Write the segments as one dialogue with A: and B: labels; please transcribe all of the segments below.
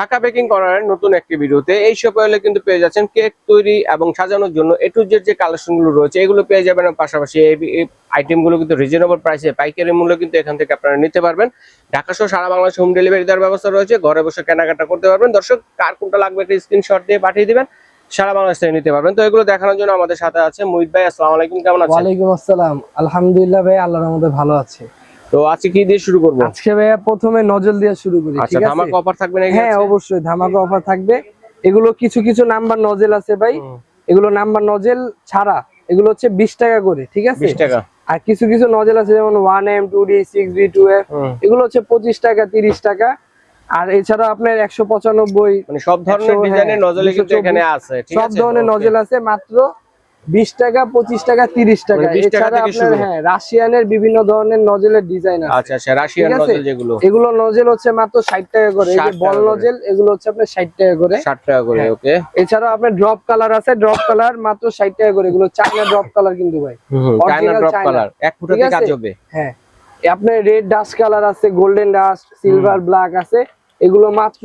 A: Dhaka baking নতুন একটি কিন্তু পেয়ে যাচ্ছেন কেক তৈরি এবং সাজানোর জন্য এ টু জেড যে রয়েছে, এগুলো পেয়ে যাবেন পাশাপাশি কিন্তু মূল্য কিন্তু এখান থেকে আপনারা নিতে পারবেন। ঢাকা সহ সারা বাংলাদেশে হোম ডেলিভারি দেওয়ার ব্যবস্থা রয়েছে, ঘরে বসে কেনাকাটা করতে পারবেন। দর্শক, কার কোনটা লাগবে দিয়ে পাঠিয়ে দিবেন, সারা থেকে নিতে পারবেন। তো এগুলো দেখানোর জন্য আমাদের সাথে আছে মুহিত ভাই
B: আলহামদুলিল্লাহ ভাই রহমতে ভালো আছে।
A: তো আজকে কি দিয়ে শুরু করব?
B: আজকে ভাইয়া প্রথমে নজল দিয়ে শুরু করি
A: আচ্ছা
B: ঠিক আছে?
A: ধামাকা অফার থাকবে নাকি
B: হ্যাঁ অবশ্যই ধামাকা অফার থাকবে। এগুলো কিছু কিছু নাম্বার নজেল আছে ভাই। এগুলো নাম্বার নজেল ছাড়া এগুলো হচ্ছে বিশ টাকা করে ঠিক আছে?
A: 20 টাকা।
B: আর কিছু কিছু নজেল আছে যেমন one M two D six B two F
A: হুম।
B: এগুলো হচ্ছে পঁচিশ টাকা তিরিশ টাকা। আর এছাড়া আপনার একশো পঁচানব্বই
A: মানে সব ধরনের ডিজাইনের
B: হ্যাঁ,
A: কিন্তু এখানে আছে ঠিক
B: সব ধরনের. নজেল আছে মাত্র বিশ টাকা পঁচিশ টাকা তিরিশ টাকা।
A: মানে 20 টাকা
B: এছাড়া আপনার হ্যাঁ রাশিয়ানের বিভিন্ন ধরনের নজেলের ডিজাইন আছে।
A: আচ্ছা আচ্ছা রাশিয়ান? নজল যেগুলো।
B: এগুলো নজেল হচ্ছে মাত্র ষাট টাকা করে। এই যে বল নজেল এগুলো হচ্ছে আপনার ষাট টাকা করে।
A: 60 টাকা করে
B: হ্যাঁ।
A: ওকে।
B: এছাড়াও আপনার ড্রপ কালার আছে ড্রপ কালার মাত্র ষাট টাকা করে। এগুলো চাইনা ড্রপ কালার কিন্তু ভাই।
A: China drop colour. এক
B: ঠিক
A: কাজ হবে
B: হ্যাঁ। আপনার রেড ডাস্ট কালার আছে গোল্ডেন ডাস্ট সিলভার ব্ল্যাক আছে। এগুলো মাত্র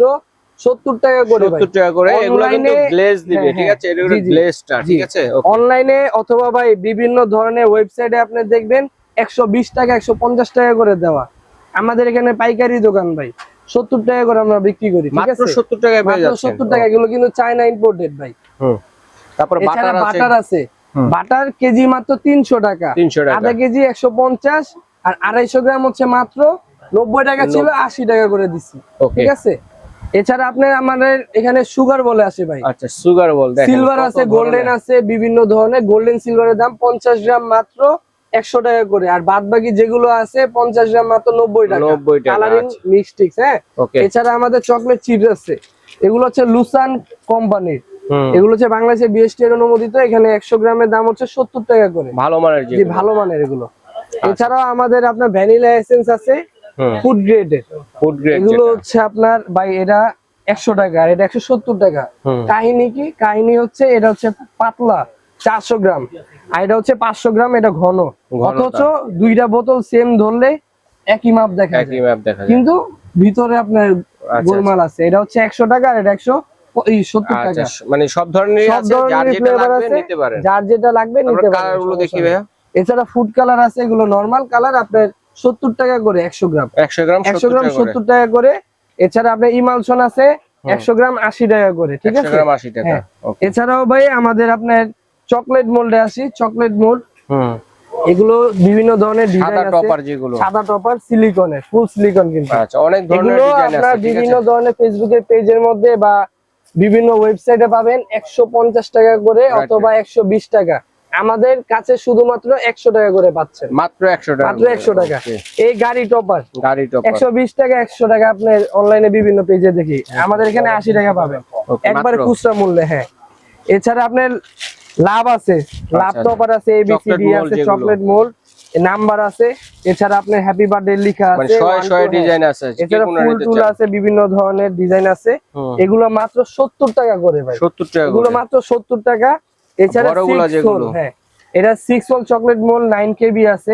B: সত্তর টাকা করে
A: 70 টাকা করে এগুলো কিন্তু গ্লেজ দিবে
B: হ্যাঁ,
A: ঠিক
B: হ্যাঁ।
A: আছে? এগুলো। গ্লেজটা ঠিক আছে?
B: অনলাইনে অথবা ভাই বিভিন্ন ধরনের ওয়েবসাইটে আপনি দেখবেন একশো বিশ টাকা একশো পঞ্চাশ টাকা করে দেওয়া। আমাদের এখানে পাইকারি দোকান ভাই। সত্তর টাকা করে আমরা বিক্রি করি ঠিক
A: মাত্র
B: আছে?
A: 70 টাকায় পেয়ে
B: মাত্র
A: যাচ্ছেন।
B: সত্তর টাকা এগুলো কিন্তু চায়না ইম্পোর্টেড ভাই।
A: হুম। তারপর বাটার আছে?
B: বাটার আছে। বাটার কেজি মাত্র তিনশো টাকা।
A: 300 টাকা।
B: আধা কেজি একশো পঞ্চাশ আর আড়াইশো গ্রাম হচ্ছে মাত্র নব্বই টাকা ছিল আশি টাকা করে দিচ্ছি ঠিক আছে? এছাড়া আপনার আমাদের এখানে সুগার বলে আসে ভাই।
A: আচ্ছা সুগার বল
B: সিলভার আছে গোল্ডেন আছে বিভিন্ন ধরনের। গোল্ডেন সিলভারের দাম পঞ্চাশ গ্রাম মাত্র একশো টাকা করে। আর বাদ বাকি যেগুলো আছে পঞ্চাশ গ্রাম মাত্র নব্বই টাকা।
A: 90 টাকা,
B: কালারিং
A: আচ্ছা।
B: মিক্সটিক্স হ্যাঁ? এছাড়া আমাদের চকলেট চিপস আছে। এগুলো হচ্ছে লুসান কোম্পানির এগুলো হচ্ছে বাংলাদেশে বিএসটি এর অনুমোদিত। এখানে একশো গ্রামের দাম হচ্ছে সত্তর টাকা করে।
A: ভালো মানের
B: ভালো মানের এগুলো। এছাড়াও আমাদের আপনার ভ্যানিলা এসেন্স আছে। ফুড গ্রেডের
A: ফুড গ্রেড
B: এগুলো হচ্ছে আপনার ভাই এটা একশো টাকা আর এটা একশো সত্তর টাকা। কাহিনী কি? কাহিনী হচ্ছে এটা হচ্ছে পাতলা চারশো গ্রাম। আর এটা হচ্ছে পাঁচশো গ্রাম এটা ঘন। অথচ দুইটা বোতল সেম ধরলে একই মাপ দেখা
A: একই ম্যাপ দেখা
B: কিন্তু ভিতরে আপনার
A: আচ্ছা,
B: গোলমাল আছে। এটা হচ্ছে একশো টাকা আর এটা একশো সত্তর
A: আচ্ছা
B: টাকা।
A: মানে সব ধরনের যার যেটা লাগবে নিতে পারেন।
B: এছাড়া ফুড কালার আছে এগুলো নর্মাল কালার আপনার সত্তর টাকা করে একশো গ্রাম।
A: 100 গ্রাম
B: একশো গ্রাম সত্তর টাকা করে। এছাড়া আপনার ইমালসন আছে একশো গ্রাম আশি টাকা করে ঠিক আছে?
A: গ্রাম 80 টাকা
B: হ্যাঁ। এছাড়াও ভাই আমাদের আপনার চকলেট মোল্ডে আসি চকলেট মোল্ড।
A: হুম।
B: এগুলো বিভিন্ন ধরনের ডিজাইন
A: সাদা টপার যেগুলো।
B: সাদা টপার সিলিকনের ফুল সিলিকন কিন্তু।
A: আচ্ছা অনেক ধরনের ডিজাইন আছে
B: বিভিন্ন ধরনের ফেসবুকের পেজের মধ্যে বা বিভিন্ন ওয়েবসাইটে পাবেন একশো পঞ্চাশ টাকা করে অথবা একশো বিশ টাকা। আমাদের কাছে শুধুমাত্র একশো টাকা করে পাচ্ছেন।
A: মাত্র 100 টাকা
B: মাত্র একশো টাকা। এই গাড়ি টপার।
A: গাড়ি টপার।
B: একশো বিশ টাকা একশো টাকা আপনার অনলাইনে বিভিন্ন পেজে দেখি। আমাদের এখানে আশি টাকা পাবেন। একবার খুচরা মূল্যে হ্যাঁ। এছাড়া আপনার লাভ আছে। লাভ
A: আচ্ছা।
B: টপার আছে এবিসিডি আছে চকলেট মোল্ড নাম্বার আছে। এছাড়া আপনার হ্যাপি বার্থডে লেখা
A: মানে
B: আছে
A: ডিজাইন আছে
B: এছাড়া ফুল টুল আছে বিভিন্ন ধরনের ডিজাইন আছে। এগুলো মাত্র সত্তর টাকা করে ভাই।
A: 70 টাকা
B: এগুলো মাত্র সত্তর টাকা। এছাড়া
A: বড়গুলা যেগুলো।
B: হ্যাঁ। এটা six hole chocolate mould nine KB আছে।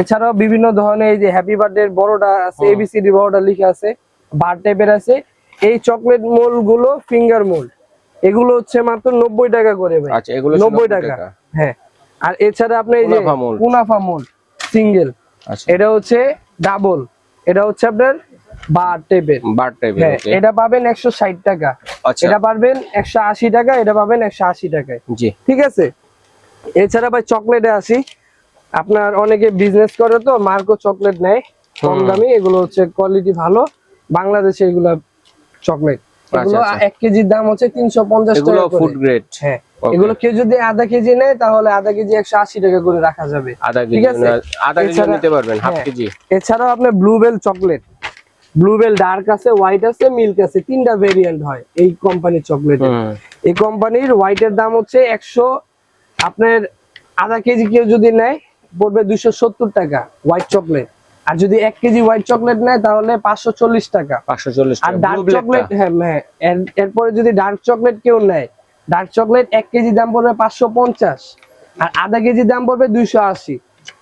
B: এছাড়াও বিভিন্ন ধরনের এই যে হ্যাপি বার্থডে বড়টা আছে। এবিসিডি বড়টা লিখা আছে বার টাইপের আছে। এই চকলেট মোলগুলো ফিঙ্গার মোল এগুলো হচ্ছে মাত্র নব্বই টাকা করে ভাই।
A: আচ্ছা এগুলো
B: নব্বই টাকা। হ্যাঁ। আর এছাড়া আপনি এই যে
A: mold।
B: মোল সিঙ্গেল এটা হচ্ছে ডাবল এটা হচ্ছে আপনার বার টাইপের
A: বার
B: হ্যাঁ এটা পাবেন একশো ষাট টাকা।
A: আচ্ছা।
B: এটা একশো আশি টাকা এটা পাবেন টাকায়।
A: জি।
B: ঠিক আছে? এছাড়া ভাই চকলেটে আসি। আপনার অনেকে বিজনেস করে তো মার্কো চকলেট নেয় কম। দামি। এগুলো হচ্ছে কোয়ালিটি ভালো। বাংলাদেশে এগুলো চকলেট এগুলো
A: আচ্ছা।
B: এক কেজির দাম হচ্ছে তিনশো পঞ্চাশ
A: এগুলো
B: টাকা
A: ফুড গ্রেড
B: হ্যাঁ। এগুলো কেউ যদি আধা কেজি নেয় তাহলে আধা কেজি একশো আশি টাকা করে রাখা যাবে।
A: আধা
B: ঠিক
A: কেজি
B: আছে?
A: না- আধা কেজি নিতে পারবেন হাফ
B: হ্যাঁ।
A: কেজি।
B: এছাড়াও আপনার ব্লুবেল চকলেট ব্লুবেল ডার্ক আছে হোয়াইট আছে মিল্ক আছে তিনটা ভেরিয়েন্ট হয় এই কোম্পানির চকলেটের
A: হুম।
B: এই কোম্পানির হোয়াইটের দাম হচ্ছে একশো আপনার আধা কেজি কেউ যদি নেয় পড়বে দুইশো সত্তর টাকা হোয়াইট চকলেট আর যদি এক কেজি হোয়াইট চকলেট নেয় তাহলে পাঁচশো চল্লিশ টাকা।
A: পাঁচশো চল্লিশ
B: আর ডার্ক চকলেট হ্যাঁ হ্যাঁ এর- এরপরে যদি ডার্ক চকলেট কেউ নেয় ডার্ক চকলেট এক কেজি দাম পড়বে পাঁচশো পঞ্চাশ আর আধা কেজি দাম পড়বে দুইশো আশি।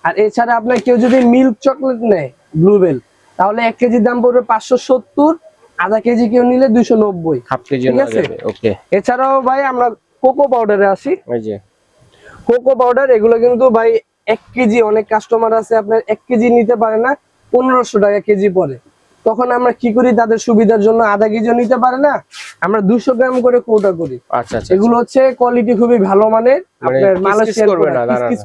B: আর এছাড়া আপনার কেউ যদি মিল্ক চকলেট নেয় ব্লুবেল তাহলে এক কেজির দাম পড়বে পাঁচশো সত্তর আধা কেজি কেউ নিলে দুইশো নব্বই।
A: হাফ কেজি
B: ঠিক আছে।
A: ওকে।
B: এছাড়াও ভাই আমরা কোকো পাউডারে আসি। কোকো পাউডার এগুলো কিন্তু ভাই এক কেজি অনেক কাস্টমার আছে আপনার এক কেজি নিতে পারে না পনেরোশো টাকা কেজি পরে তখন আমরা কি করি? তাদের সুবিধার জন্য আধা কেজিও নিতে পারে না আমরা দুশো গ্রাম করে কোটা করি।
A: আচ্ছা আচ্ছা
B: এগুলো হচ্ছে কোয়ালিটি খুবই ভালো মানের
A: মানে
B: আপনার মালয়েশিয়ান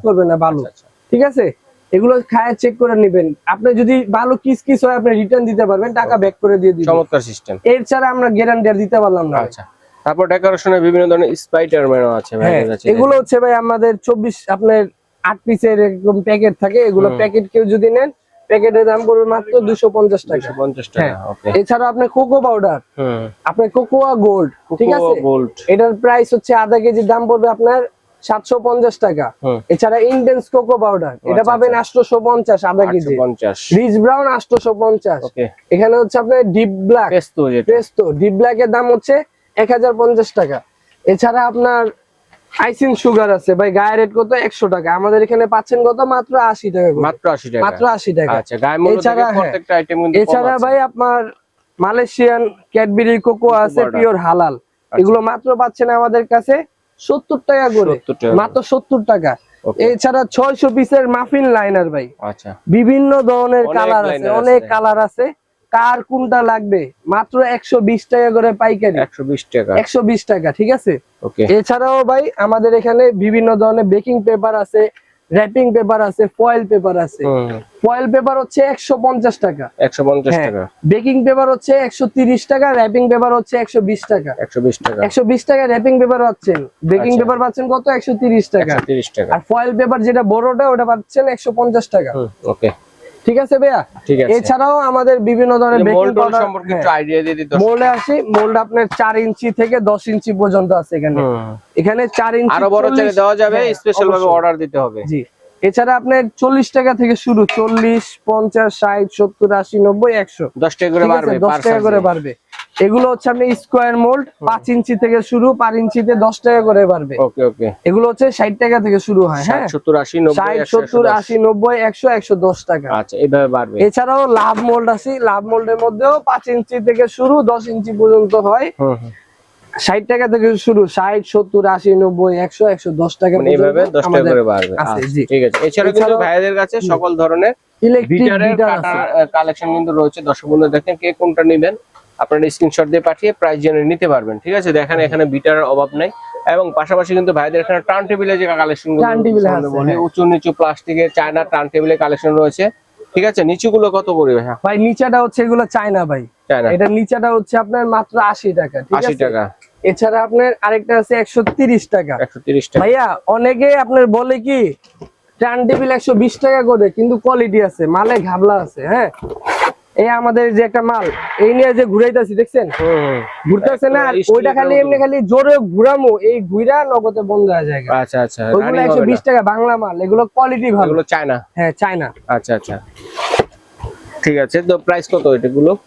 A: করবে না,
B: ভালো।
A: আচ্ছা, আচ্ছা।
B: ঠিক আছে? এগুলো খায় চেক করে নেবেন। আপনি যদি ভালো কিস কিস হয় আপনি রিটার্ন দিতে পারবেন টাকা ব্যাক করে দিয়ে দিবেন।
A: চমৎকার সিস্টেম
B: এর ছাড়া আমরা গ্যারান্টি আর দিতে পারলাম না।
A: আচ্ছা। তারপর ডেকোরেশনের বিভিন্ন ধরনের স্পাইটার ম্যানও আছে
B: হ্যাঁ
A: ভাইদের কাছে
B: এগুলো হচ্ছে ভাই আমাদের চব্বিশ আপনার আট পিসের এরকম প্যাকেট থাকে। এগুলো প্যাকেট কেউ যদি নেন প্যাকেটের দাম পড়বে মাত্র দুশো পঞ্চাশ টাকা।
A: 250 টাকা
B: হ্যাঁ।
A: ওকে
B: এছাড়া আপনার কোকো পাউডার
A: হুম।
B: আপনার কোকোয়া গোল্ড ঠিক আছে?
A: গোল্ড
B: এটার প্রাইস হচ্ছে আধা কেজির দাম পড়বে আপনার সাতশো পঞ্চাশ টাকা। এছাড়া ইন্টেন্স কোকো পাউডার এটা
A: আচ্ছা,
B: পাবেন আটশোশো পঞ্চাশ আধা কেজি। রিচ ব্রাউন আটশোশো পঞ্চাশ এখানে হচ্ছে আপনার deep black
A: paste
B: deep black এর দাম হচ্ছে এক হাজার পঞ্চাশ টাকা। এছাড়া আপনার আইসিং সুগার আছে। ভাই গায়ে রেট কত? একশো টাকা। আমাদের এখানে পাচ্ছেন কত? মাত্র আশি টাকা
A: মাত্র 80 টাকা।
B: মাত্র আশি টাকা।
A: আচ্ছা
B: এছাড়া, হ্যাঁ। এছাড়া ভাই আপনার মালয়েশিয়ান ক্যাডবেরি কোকো আছে পিওর হালাল এগুলো মাত্র পাচ্ছেন আমাদের কাছে সত্তর টাকা করে। মাত্র সত্তর টাকা। এছাড়া ছয়শো পিসের মাফিন লাইনার ভাই।
A: আচ্ছা।
B: বিভিন্ন ধরনের কালার আছে অনেক কালার আছে। কার কোনটা লাগবে? মাত্র একশো বিশ টাকা করে পাইকারি।
A: 120 টাকা।
B: একশো বিশ টাকা ঠিক আছে? এছাড়াও ভাই আমাদের এখানে বিভিন্ন ধরনের বেকিং পেপার আছে র্যাপিং পেপার আছে ফয়েল পেপার আছে। ফয়েল পেপার হচ্ছে একশো পঞ্চাশ টাকা।
A: 150
B: পঞ্চাশ
A: টাকা।
B: বেকিং পেপার হচ্ছে একশো তিরিশ টাকা র্যাপিং পেপার হচ্ছে একশো বিশ টাকা।
A: 120 টাকা।
B: একশো বিশ টাকা র্যাপিং পেপার পাচ্ছেন। বেকিং
A: আচ্ছা।
B: পেপার পাচ্ছেন কত? একশো তিরিশ টাকা।
A: 130 টাকা।
B: আর ফয়েল পেপার যেটা বড়টা ওটা পাচ্ছেন একশো পঞ্চাশ টাকা।
A: ওকে
B: ঠিক আছে ভাইয়া?
A: ঠিক আছে।
B: এছাড়াও আমাদের বিভিন্ন ধরনের বেকিং পাউডার
A: সম্পর্কে একটু আইডিয়া দিয়ে দিই
B: মোল্ডে আসি মোল্ড আপনার 4 ইঞ্চি থেকে দশ ইঞ্চি পর্যন্ত আছে এখানে। এখানে 4 ইঞ্চি
A: আরও বড় চাইলে দেওয়া যাবে
B: হ্যাঁ,
A: স্পেশাল ভাবে অর্ডার দিতে হবে।
B: জি। এছাড়া আপনার চল্লিশ টাকা থেকে শুরু চল্লিশ পঞ্চাশ ষাট সত্তর আশি নব্বই একশো।
A: 10 টাকা করে বাড়বে
B: দশ টাকা করে বাড়বে। এগুলো হচ্ছে আপনি স্কোয়ার মোল্ড পাঁচ ইঞ্চি থেকে শুরু পার ইঞ্চিতে দশ টাকা করে বাড়বে।
A: ওকে ওকে।
B: এগুলো হচ্ছে ষাট টাকা থেকে শুরু হয় হ্যাঁ?
A: 70 80 90
B: ষাট সত্তর আশি নব্বই একশো একশো দশ টাকা।
A: আচ্ছা এইভাবে বাড়বে।
B: এছাড়াও লাভ মোল্ড আছে লাভ মোল্ডের মধ্যেও পাঁচ ইঞ্চি থেকে শুরু দশ ইঞ্চি পর্যন্ত হয়। ষাট টাকা থেকে শুরু ষাট সত্তর আশি নব্বই একশো একশো দশ টাকা
A: মানে এইভাবে 10 টাকা করে বাড়বে।
B: আছে,
A: আচ্ছা। ঠিক আছে। কিন্তু
B: এছাড়াও-
A: ভাইদের কাছে সকল ধরনের
B: ইলেকট্রিক
A: কালেকশন কিন্তু রয়েছে। দর্শক বন্ধু দেখেন কে কোনটা নেবেন? আপনারা স্ক্রিনশট দিয়ে পাঠিয়ে প্রাইস জেনে নিতে পারবেন ঠিক আছে? দেখেন এখানে বিটার অভাব নাই এবং পাশাপাশি কিন্তু ভাইদের এখানে টার্ন টেবিলে যে কালেকশন
B: হ্যাঁ।
A: উঁচু নিচু প্লাস্টিকের চায়না টার্ন টেবিলের কালেকশন রয়েছে ঠিক আছে? নিচুগুলো কত পড়বে ভাইয়া?
B: ভাই নিচাটা হচ্ছে এগুলো চায়না ভাই।
A: চায়না।
B: এটা নিচাটা হচ্ছে আপনার মাত্র আশি টাকা
A: আশি টাকা।
B: এছাড়া আপনার আরেকটা আছে একশো তিরিশ টাকা।
A: একশো তিরিশ টাকা।
B: ভাইয়া অনেকে আপনার বলে কি টার্ন টেবিল একশো বিশ টাকা করে কিন্তু কোয়ালিটি আছে মালে ঘাবলা আছে হ্যাঁ? এই আমাদের যে একটা মাল এই নিয়ে যে ঘুরাইতেছি দেখছেন। ঘুরতেছে না ওইটা খালি এমনি খালি জোরে ঘুরামো এই ঘুরা নগদে বন্ধ হয়ে যায়
A: আচ্ছা আচ্ছা
B: ওইগুলো একশো বিশ টাকা বাংলা মাল এগুলো কোয়ালিটি ভালো।
A: এগুলো চায়না।
B: হ্যাঁ চায়না।
A: আচ্ছা আচ্ছা। ঠিক আছে তো প্রাইস কত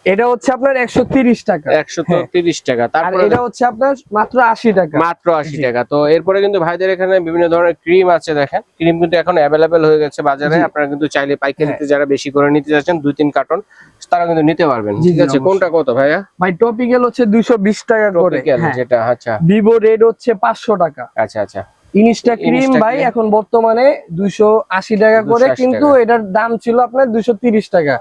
B: এটা হচ্ছে আপনার একশো তিরিশ টাকা।
A: একশো তো তিরিশ টাকা।
B: এটা হচ্ছে আপনার মাত্র আশি টাকা।
A: মাত্র আশি টাকা। তো এরপরে কিন্তু ভাইদের এখানে বিভিন্ন ধরনের ক্রিম আছে দেখেন। ক্রিম কিন্তু এখন হয়ে গেছে বাজারে। আপনারা কিন্তু চাইলে পাইকারিতে
B: হ্যাঁ।
A: যারা বেশি করে নিতে যাচ্ছেন দুই তিন কার্টন তারা কিন্তু নিতে পারবেন। ঠিক আছে কোনটা কত ভাইয়া?
B: ভাই টপিক্যাল হচ্ছে দুইশো বিশ টাকা করে। হ্যাঁ।
A: যেটা আচ্ছা।
B: ভিভো রেড হচ্ছে পাঁচশো টাকা।
A: আচ্ছা আচ্ছা।
B: ইনিস্টা ক্রিম ভাই এখন বর্তমানে দুইশো আশি টাকা করে কিন্তু এটার দাম ছিল আপনার দুইশো তিরিশ টাকা।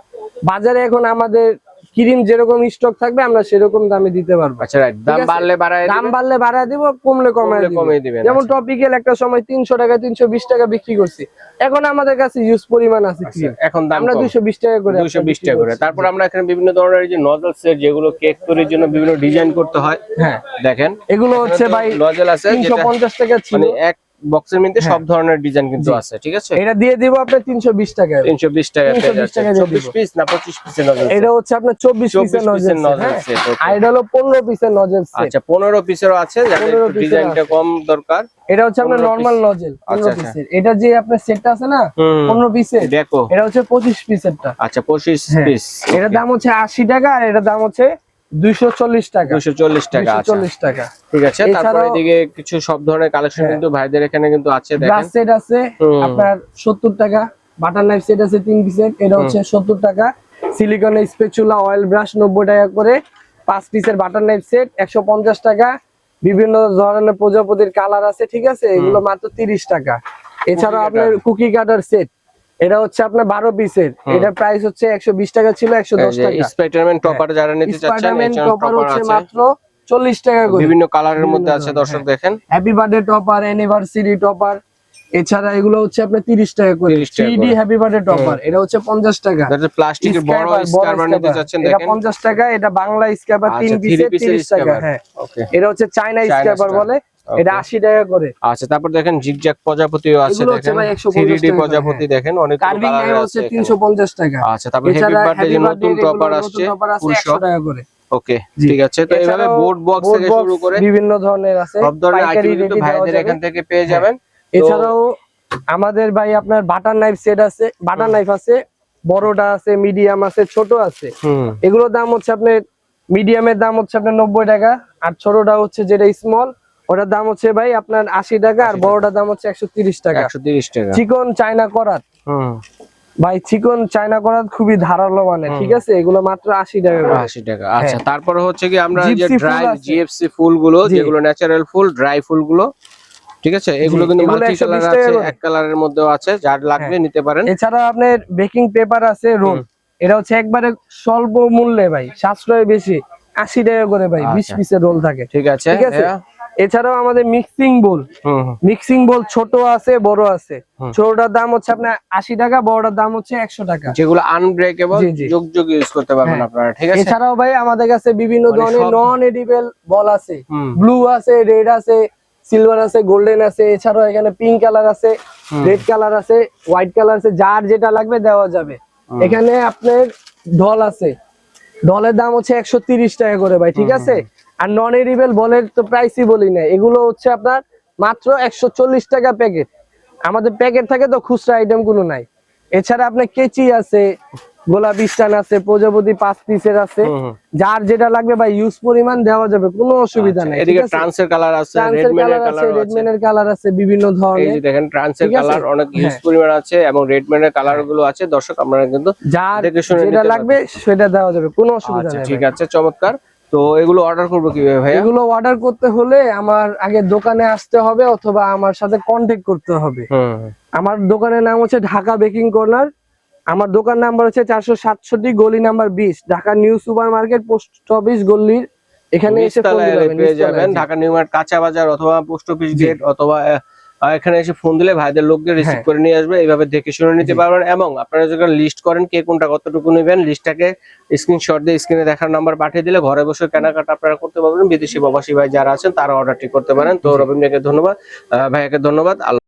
B: বাজারে এখন আমাদের ক্রিম যেরকম স্টক থাকবে আমরা সেরকম দামে দিতে পারব।
A: আচ্ছা রাইট দাম বাড়লে বাড়ায়
B: দাম বাড়লে বাড়ায় দিব কমলে কমায়
A: কমিয়ে দিবেন
B: যেমন
A: আচ্ছা।
B: টপিক্যাল একটা সময় তিনশো টাকা তিনশো বিশ টাকা বিক্রি করছি। এখন আমাদের কাছে ইউজ পরিমাণ আছে
A: আচ্ছা,
B: ক্রিম।
A: এখন দাম
B: আমরা দুইশো বিশ টাকা করে
A: দুইশো
B: আপনার
A: বিশ
B: বিক্রি
A: টাকা করে। তারপর আমরা এখানে বিভিন্ন ধরনের যে নজল সেট যেগুলো কেক তৈরির জন্য বিভিন্ন ডিজাইন করতে হয়।
B: হ্যাঁ।
A: দেখেন।
B: এগুলো হচ্ছে ভাই
A: নজল আছে
B: তিনশো
A: যেটা
B: পঞ্চাশ টাকা ছিল।
A: মানে এক বক্সের মধ্যে
B: হ্যাঁ।
A: সব ধরনের ডিজাইন কিন্তু আছে ঠিক আছে?
B: এটা দিয়ে দিব তিনশো বিশ
A: টাকা।
B: 320 টাকা দিয়ে
A: চব্বিশ
B: দিব।
A: পিস না পঁচিশ পিসের নজল
B: এটা হচ্ছে আপনার চব্বিশ
A: চব্বিশ
B: পিসের নজেল
A: সেট
B: এটা হলো পনেরো পিসের নজেল সেট
A: আচ্ছা পনেরো পিসেরও আছে
B: 15
A: ডিজাইনটা কম দরকার
B: এটা হচ্ছে আপনার নরমাল। নজেল পনেরো
A: আচ্ছা, আচ্ছা।
B: পিসের এটা যে আপনার সেটটা আছে না
A: হুম।
B: পনেরো পিসের
A: দেখো।
B: এটা হচ্ছে পঁচিশ পিসেরটা
A: আচ্ছা পঁচিশ
B: হ্যাঁ।
A: পিস
B: এটার দাম হচ্ছে আশি টাকা আর এটার দাম হচ্ছে দুইশো চল্লিশ টাকা।
A: দুশো চল্লিশ টাকা
B: দুইশো
A: আচ্ছা
B: চল্লিশ টাকা।
A: ঠিক আছে তারপরে এদিকে কিছু সব ধরনের কালেকশন
B: হ্যাঁ।
A: কিন্তু ভাইদের এখানে কিন্তু আছে
B: গ্লাস সেট আছে আপনার সত্তর টাকা। বাটার নাইফ সেট আছে পিসের এটা হচ্ছে সত্তর টাকা। সিলিকনের স্পেচুলা অয়েল ব্রাশ নব্বই টাকা করে। পাঁচ পিসের বাটার নাইফ সেট একশো পঞ্চাশ টাকা। বিভিন্ন ধরনের প্রজাপতির কালার আছে ঠিক আছে? এগুলো মাত্র তিরিশ টাকা। এছাড়াও আপনার কুকি কাটার সেট এটা হচ্ছে আপনার বারো পিসের।
A: হুম।
B: এটা প্রাইস হচ্ছে একশো বিশ টাকা ছিল একশো দশ টাকা।
A: স্পাইডারম্যান টপার যারা নিতে
B: স্পাইডারম্যান টপার
A: টপার
B: হচ্ছে মাত্র চল্লিশ টাকা করে।
A: বিভিন্ন কালারের মধ্যে আছে দর্শক
B: হ্যাঁ।
A: দেখেন।
B: Happy birthday topper anniversary topper এছাড়া এগুলো হচ্ছে আপনার তিরিশ টাকা করে।
A: 30 টাকা
B: থ্রি হ্যাপি বার্থডে টপার এটা হচ্ছে পঞ্চাশ টাকা।
A: প্লাস্টিকের বড়
B: এটা পঞ্চাশ টাকা এটা বাংলা স্ক্যাপার তিন
A: আচ্ছা পিসের
B: তিরিশ টাকা হ্যাঁ। এটা হচ্ছে চাইনা
A: China
B: স্ক্যাপার বলে. এটা আশি টাকা করে।
A: আচ্ছা তারপর দেখেন জিগজ্যাগ প্রজাপতিও আছে দেখেন।
B: ভাই 150
A: থ্রি ডি
B: টাকা,
A: প্রজাপতি
B: হ্যাঁ।
A: দেখেন অনেক
B: কার্ভিং নাইভ হচ্ছে তিনশো পঞ্চাশ টাকা।
A: আচ্ছা তারপর হেভি
B: এছাড়া
A: যে নতুন টপার আসছে
B: নতুন topper আছে
A: ফুল
B: 100 টাকা করে।
A: ওকে ঠিক আছে তো এইভাবে বোর্ড বক্স থেকে শুরু করে
B: বিভিন্ন ধরনের আছে
A: সব ধরনের আইটেম কিন্তু ভাইদের এখান থেকে পেয়ে যাবেন।
B: এছাড়াও আমাদের ভাই আপনার বাটার নাইফ সেট আছে বাটার নাইফ আছে বড়টা আছে মিডিয়াম আছে ছোট আছে। এগুলোর দাম হচ্ছে আপনার মিডিয়ামের দাম হচ্ছে আপনার নব্বই টাকা আর ছোটটা হচ্ছে যেটা স্মল ওটার দাম হচ্ছে ভাই আপনার আশি টাকা আর বড়টার দাম হচ্ছে একশো তিরিশ টাকা।
A: একশো তিরিশ টাকা।
B: চিকন চায়না করাত। ভাই চিকন চায়না করাত খুবই ধারালো মানে ঠিক আছে? এগুলো মাত্র আশি টাকা
A: আশি টাকা। আচ্ছা তারপরে হচ্ছে কি আমরা যে
B: ফুল
A: ড্রাই জিএফসি ফুলগুলো
B: জি।
A: যেগুলো ন্যাচারাল ফুল ড্রাই ফুলগুলো ঠিক আছে? এগুলো কিন্তু মাল্টি কালার আছে এক কালারের মধ্যেও আছে যার লাগবে নিতে পারেন।
B: এছাড়া আপনার বেকিং পেপার আছে রোল এটা হচ্ছে একবারে স্বল্প মূল্যে ভাই সাশ্রয় বেশি। আশি টাকা করে ভাই বিশ
A: আচ্ছা।
B: পিসের রোল থাকে।
A: ঠিক আছে
B: ঠিক আছে?
A: হ্যাঁ।
B: এছাড়াও আমাদের মিক্সিং বোল। মিক্সিং বোল ছোট আছে বড় আছে। ছোটটার দাম হচ্ছে আপনার আশি টাকা বড়টার দাম হচ্ছে একশো টাকা।
A: যেগুলো আনব্রেকেবল। যোগ যোগ ইউজ করতে পারবেন
B: হ্যাঁ।
A: আপনারা ঠিক আছে?
B: এছাড়াও ভাই আমাদের কাছে বিভিন্ন
A: মানে
B: ধরনের নন এডিবল বল আছে। ব্লু আছে রেড আছে সিলভার আছে গোল্ডেন আছে। এছাড়াও এখানে পিঙ্ক কালার আছে রেড কালার আছে হোয়াইট কালার আছে যার যেটা লাগবে দেওয়া যাবে। এখানে আপনার ঢল আছে। ঢলের দাম হচ্ছে একশো তিরিশ টাকা করে ভাই ঠিক আছে? আর নন এডিবল বলের তো প্রাইসই বলি না এগুলো হচ্ছে আপনার মাত্র একশো চল্লিশ টাকা প্যাকেট আমাদের প্যাকেট থাকে তো খুচরা আইটেমগুলো নাই। এছাড়া আপনার কেচি আছে গোলাপি স্টান আছে প্রজাপতি পাঁচ পিসের আছে। যার যেটা লাগবে বা ইউজ পরিমাণ দেওয়া যাবে কোনো অসুবিধা
A: আচ্ছা,
B: নাই
A: এদিকে ট্রান্সের কালার আছে রেডম্যানের
B: কালার আছে রেডম্যানের কালার আছে। বিভিন্ন
A: এই
B: ধরনের।
A: যে দেখেন ট্রান্সের
B: আছে?
A: কালার অনেক ইউজ
B: হ্যাঁ।
A: পরিমাণ আছে এবং রেডম্যানের কালারগুলো আছে। দর্শক আপনারা কিন্তু
B: যার যেটা লাগবে সেটা দেওয়া যাবে কোনো অসুবিধা
A: আচ্ছা
B: নেই
A: ঠিক আছে চমৎকার। তো এগুলো অর্ডার করব কীভাবে ভাইয়া?
B: এগুলো অর্ডার করতে হলে আমার আগে দোকানে আসতে হবে অথবা আমার সাথে কন্ট্যাক্ট করতে হবে।
A: হুম।
B: আমার দোকানের নাম হচ্ছে ঢাকা বেকিং কর্নার। আমার দোকান নাম্বার হচ্ছে চারশো সাতষট্টি গলি নাম্বার বিশ Dhaka new super market post office গলির এখানে এসে
A: পেয়ে যাবেন ঢাকা নিউ মার্কেট কাঁচা বাজার অথবা পোস্ট অফিস গেট অথবা এখানে এসে ফোন দিলে ভাইদের লোককে রিসিভ
B: হ্যাঁ।
A: করে নিয়ে আসবে এইভাবে দেখে শুনে নিতে পারবেন। এবং আপনারা যখন লিস্ট করেন কে কোনটা কতটুকু নেবেন লিস্টটাকে স্ক্রিনশট দিয়ে স্ক্রিনে দেখার নাম্বার পাঠিয়ে দিলে ঘরে বসে কেনাকাটা আপনারা করতে পারবেন। বিদেশি প্রবাসী ভাই যারা আছেন তারা অর্ডারটি করতে পারেন। তো। রবীন্দ্রকে ধন্যবাদ। ভাইয়াকে ধন্যবাদ। আল্লাহ